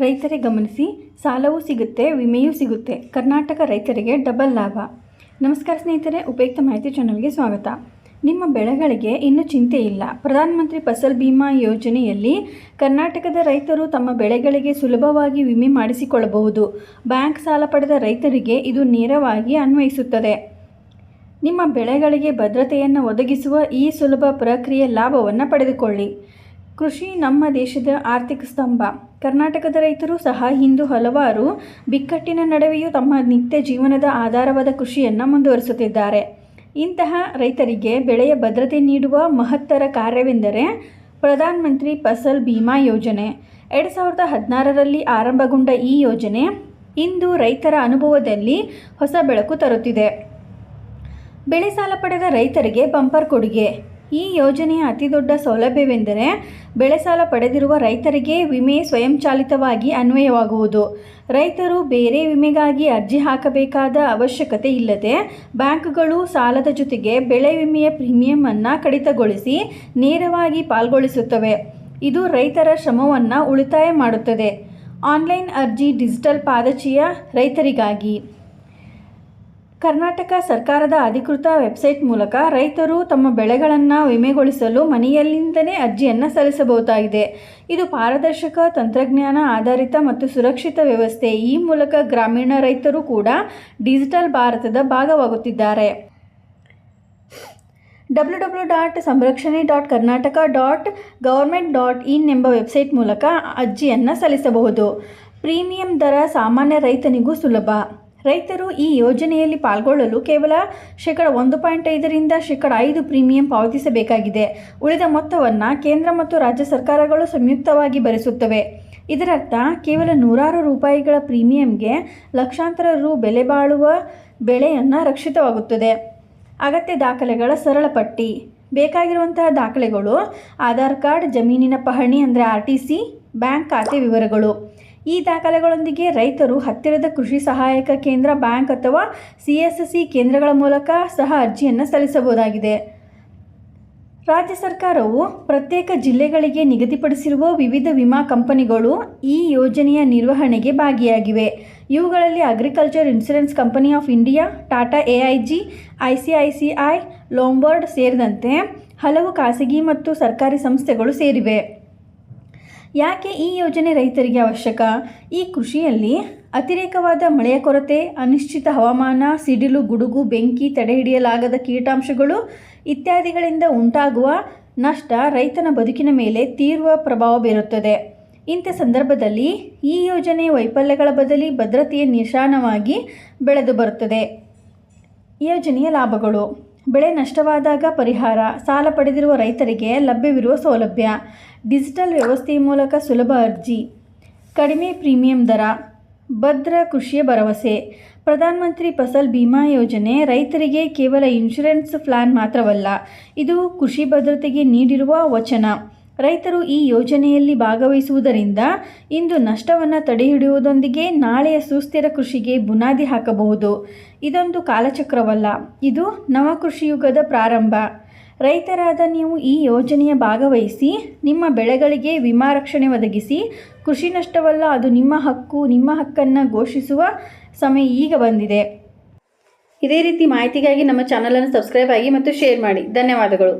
ರೈತರೇ ಗಮನಿಸಿ, ಸಾಲವೂ ಸಿಗುತ್ತೆ, ವಿಮೆಯೂ ಸಿಗುತ್ತೆ. ಕರ್ನಾಟಕ ರೈತರಿಗೆ ಡಬಲ್ ಲಾಭ. ನಮಸ್ಕಾರ ಸ್ನೇಹಿತರೆ, ಉಪಯುಕ್ತ ಮಾಹಿತಿ ಚಾನಲ್ಗೆ ಸ್ವಾಗತ. ನಿಮ್ಮ ಬೆಳೆಗಳಿಗೆ ಇನ್ನೂ ಚಿಂತೆ ಇಲ್ಲ. ಪ್ರಧಾನಮಂತ್ರಿ ಫಸಲ್ ಬಿಮಾ ಯೋಜನೆಯಲ್ಲಿ ಕರ್ನಾಟಕದ ರೈತರು ತಮ್ಮ ಬೆಳೆಗಳಿಗೆ ಸುಲಭವಾಗಿ ವಿಮೆ ಮಾಡಿಸಿಕೊಳ್ಳಬಹುದು. ಬ್ಯಾಂಕ್ ಸಾಲ ಪಡೆದ ರೈತರಿಗೆ ಇದು ನೇರವಾಗಿ ಅನ್ವಯಿಸುತ್ತದೆ. ನಿಮ್ಮ ಬೆಳೆಗಳಿಗೆ ಭದ್ರತೆಯನ್ನು ಒದಗಿಸುವ ಈ ಸುಲಭ ಪ್ರಕ್ರಿಯೆ ಲಾಭವನ್ನು ಪಡೆದುಕೊಳ್ಳಿ. ಕೃಷಿ ನಮ್ಮ ದೇಶದ ಆರ್ಥಿಕ ಸ್ತಂಭ. ಕರ್ನಾಟಕದ ರೈತರು ಸಹ ಇಂದು ಹಲವಾರು ಬಿಕ್ಕಟ್ಟಿನ ನಡುವೆಯೂ ತಮ್ಮ ನಿತ್ಯ ಜೀವನದ ಆಧಾರವಾದ ಕೃಷಿಯನ್ನು ಮುಂದುವರಿಸುತ್ತಿದ್ದಾರೆ. ಇಂತಹ ರೈತರಿಗೆ ಬೆಳೆಯ ಭದ್ರತೆ ನೀಡುವ ಮಹತ್ತರ ಕಾರ್ಯವೆಂದರೆ ಪ್ರಧಾನ ಮಂತ್ರಿ ಫಸಲ್ ಬಿಮಾ ಯೋಜನೆ. ಎರಡು ಸಾವಿರದ ಹದಿನಾರರಲ್ಲಿ ಆರಂಭಗೊಂಡ ಈ ಯೋಜನೆ ಇಂದು ರೈತರ ಅನುಭವದಲ್ಲಿ ಹೊಸ ಬೆಳಕು ತರುತ್ತಿದೆ. ಬೆಳೆ ಸಾಲ ಪಡೆದ ರೈತರಿಗೆ ಬಂಪರ್ ಕೊಡುಗೆ. ಈ ಯೋಜನೆಯ ಅತಿದೊಡ್ಡ ಸೌಲಭ್ಯವೆಂದರೆ ಬೆಳೆ ಸಾಲ ಪಡೆದಿರುವ ರೈತರಿಗೆ ವಿಮೆ ಸ್ವಯಂಚಾಲಿತವಾಗಿ ಅನ್ವಯವಾಗುವುದು. ರೈತರು ಬೇರೆ ವಿಮೆಗಾಗಿ ಅರ್ಜಿ ಹಾಕಬೇಕಾದ ಅವಶ್ಯಕತೆ ಇಲ್ಲದೆ ಬ್ಯಾಂಕ್ಗಳು ಸಾಲದ ಜೊತೆಗೆ ಬೆಳೆ ವಿಮೆಯ ಪ್ರೀಮಿಯಂ ಅನ್ನು ಕಡಿತಗೊಳಿಸಿ ನೇರವಾಗಿ ಪಾಲ್ಗೊಳಿಸುತ್ತವೆ. ಇದು ರೈತರ ಶ್ರಮವನ್ನು ಉಳಿತಾಯ ಮಾಡುತ್ತದೆ. ಆನ್ಲೈನ್ ಅರ್ಜಿ ಡಿಜಿಟಲ್ ಪಾದಚಿಯ ರೈತರಿಗಾಗಿ. ಕರ್ನಾಟಕ ಸರ್ಕಾರದ ಅಧಿಕೃತ ವೆಬ್ಸೈಟ್ ಮೂಲಕ ರೈತರು ತಮ್ಮ ಬೆಳೆಗಳನ್ನು ವಿಮೆಗೊಳಿಸಲು ಮನೆಯಲ್ಲಿಂದಲೇ ಅರ್ಜಿಯನ್ನು ಸಲ್ಲಿಸಬಹುದಾಗಿದೆ. ಇದು ಪಾರದರ್ಶಕ ತಂತ್ರಜ್ಞಾನ ಆಧಾರಿತ ಮತ್ತು ಸುರಕ್ಷಿತ ವ್ಯವಸ್ಥೆ. ಈ ಮೂಲಕ ಗ್ರಾಮೀಣ ರೈತರು ಕೂಡ ಡಿಜಿಟಲ್ ಭಾರತದ ಭಾಗವಾಗುತ್ತಿದ್ದಾರೆ. W W dot Samrakshane dot Karnataka dot government dot in ಎಂಬ ವೆಬ್ಸೈಟ್ ಮೂಲಕ ಅರ್ಜಿಯನ್ನು ಸಲ್ಲಿಸಬಹುದು. ಪ್ರೀಮಿಯಂ ದರ ಸಾಮಾನ್ಯ ರೈತನಿಗೂ ಸುಲಭ. ರೈತರು ಈ ಯೋಜನೆಯಲ್ಲಿ ಪಾಲ್ಗೊಳ್ಳಲು ಕೇವಲ ಶೇಕಡ ಒಂದು ಪಾಯಿಂಟ್ ಐದರಿಂದ ಶೇಕಡ ಐದು ಪ್ರೀಮಿಯಂ ಪಾವತಿಸಬೇಕಾಗಿದೆ. ಉಳಿದ ಮೊತ್ತವನ್ನು ಕೇಂದ್ರ ಮತ್ತು ರಾಜ್ಯ ಸರ್ಕಾರಗಳು ಸಂಯುಕ್ತವಾಗಿ ಭರಿಸುತ್ತವೆ. ಇದರರ್ಥ, ಕೇವಲ ನೂರಾರು ರೂಪಾಯಿಗಳ ಪ್ರೀಮಿಯಂಗೆ ಲಕ್ಷಾಂತರ ರು ಬೆಲೆ ಬಾಳುವ ಬೆಳೆಯನ್ನು ರಕ್ಷಿತವಾಗುತ್ತದೆ. ಅಗತ್ಯ ದಾಖಲೆಗಳ ಸರಳ ಪಟ್ಟಿ. ಬೇಕಾಗಿರುವಂತಹ ದಾಖಲೆಗಳು, ಆಧಾರ್ ಕಾರ್ಡ್, ಜಮೀನಿನ ಪಹಣಿ ಅಂದರೆ ಆರ್ ಟಿ ಸಿ, ಬ್ಯಾಂಕ್ ಖಾತೆ ವಿವರಗಳು. ಈ ದಾಖಲೆಗಳೊಂದಿಗೆ ರೈತರು ಹತ್ತಿರದ ಕೃಷಿ ಸಹಾಯಕ ಕೇಂದ್ರ ಬ್ಯಾಂಕ್ ಅಥವಾ ಸಿ ಕೇಂದ್ರಗಳ ಮೂಲಕ ಸಹ ಅರ್ಜಿಯನ್ನು ಸಲ್ಲಿಸಬಹುದಾಗಿದೆ. ರಾಜ್ಯ ಸರ್ಕಾರವು ಪ್ರತ್ಯೇಕ ಜಿಲ್ಲೆಗಳಿಗೆ ನಿಗದಿಪಡಿಸಿರುವ ವಿವಿಧ ವಿಮಾ ಕಂಪನಿಗಳು ಈ ಯೋಜನೆಯ ನಿರ್ವಹಣೆಗೆ ಭಾಗಿಯಾಗಿವೆ. ಇವುಗಳಲ್ಲಿ agriculture insurance company of India, Tata A I G, I C I C I, Lombard ಸೇರಿದಂತೆ ಹಲವು ಖಾಸಗಿ ಮತ್ತು ಸರ್ಕಾರಿ ಸಂಸ್ಥೆಗಳು ಸೇರಿವೆ. ಯಾಕೆ ಈ ಯೋಜನೆ ರೈತರಿಗೆ ಅವಶ್ಯಕ? ಈ ಕೃಷಿಯಲ್ಲಿ ಅತಿರೇಕವಾದ ಮಳೆಯ ಕೊರತೆ, ಅನಿಶ್ಚಿತ ಹವಾಮಾನ, ಸಿಡಿಲು, ಗುಡುಗು, ಬೆಂಕಿ ತಡೆಹಿಡಿಯಲಾಗದ ಕೀಟಾಂಶಗಳು ಇತ್ಯಾದಿಗಳಿಂದ ಉಂಟಾಗುವ ನಷ್ಟ ರೈತನ ಬದುಕಿನ ಮೇಲೆ ತೀವ್ರ ಪ್ರಭಾವ ಬೀರುತ್ತದೆ. ಇಂಥ ಸಂದರ್ಭದಲ್ಲಿ ಈ ಯೋಜನೆ ವೈಫಲ್ಯಗಳ ಬದಲಿ ಭದ್ರತೆಯ ನಿಶಾನವಾಗಿ ಬೆಳೆದು ಬರುತ್ತದೆ. ಯೋಜನೆಯ ಲಾಭಗಳು. ಬೆಳೆ ನಷ್ಟವಾದಾಗ ಪರಿಹಾರ, ಸಾಲ ಪಡೆದಿರುವ ರೈತರಿಗೆ ಲಭ್ಯವಿರುವ ಸೌಲಭ್ಯ, ಡಿಜಿಟಲ್ ವ್ಯವಸ್ಥೆಯ ಮೂಲಕ ಸುಲಭ ಅರ್ಜಿ, ಕಡಿಮೆ ಪ್ರೀಮಿಯಂ ದರ, ಭದ್ರ ಕೃಷಿಯ ಭರವಸೆ ಪ್ರಧಾನಮಂತ್ರಿ ಫಸಲ್ ಬಿಮಾ ಯೋಜನೆ ರೈತರಿಗೆ ಕೇವಲ ಇನ್ಶೂರೆನ್ಸ್ ಪ್ಲಾನ್ ಮಾತ್ರವಲ್ಲ, ಇದು ಕೃಷಿ ಭದ್ರತೆಗೆ ನೀಡಿರುವ ವಚನ. ರೈತರು ಈ ಯೋಜನೆಯಲ್ಲಿ ಭಾಗವಹಿಸುವುದರಿಂದ ಇಂದು ನಷ್ಟವನ್ನು ತಡೆಹಿಡಿಯುವುದೊಂದಿಗೆ ನಾಳೆಯ ಸುಸ್ಥಿರ ಕೃಷಿಗೆ ಬುನಾದಿ ಹಾಕಬಹುದು. ಇದೊಂದು ಕಾಲಚಕ್ರವಲ್ಲ, ಇದು ನವ ಕೃಷಿಯುಗದ ಪ್ರಾರಂಭ. ರೈತರಾದ ನೀವು ಈ ಯೋಜನೆಯ ಭಾಗವಹಿಸಿ, ನಿಮ್ಮ ಬೆಳೆಗಳಿಗೆ ವಿಮಾ ರಕ್ಷಣೆ ಒದಗಿಸಿ, ಕೃಷಿ ನಷ್ಟವಲ್ಲ, ಅದು ನಿಮ್ಮ ಹಕ್ಕು, ನಿಮ್ಮ ಹಕ್ಕನ್ನು ಘೋಷಿಸುವ ಸಮಯ ಈಗ ಬಂದಿದೆ. ಇದೇ ರೀತಿ ಮಾಹಿತಿಗಾಗಿ ನಮ್ಮ ಚಾನಲನ್ನು ಸಬ್ಸ್ಕ್ರೈಬ್ ಆಗಿ ಮತ್ತು ಶೇರ್ ಮಾಡಿ. ಧನ್ಯವಾದಗಳು.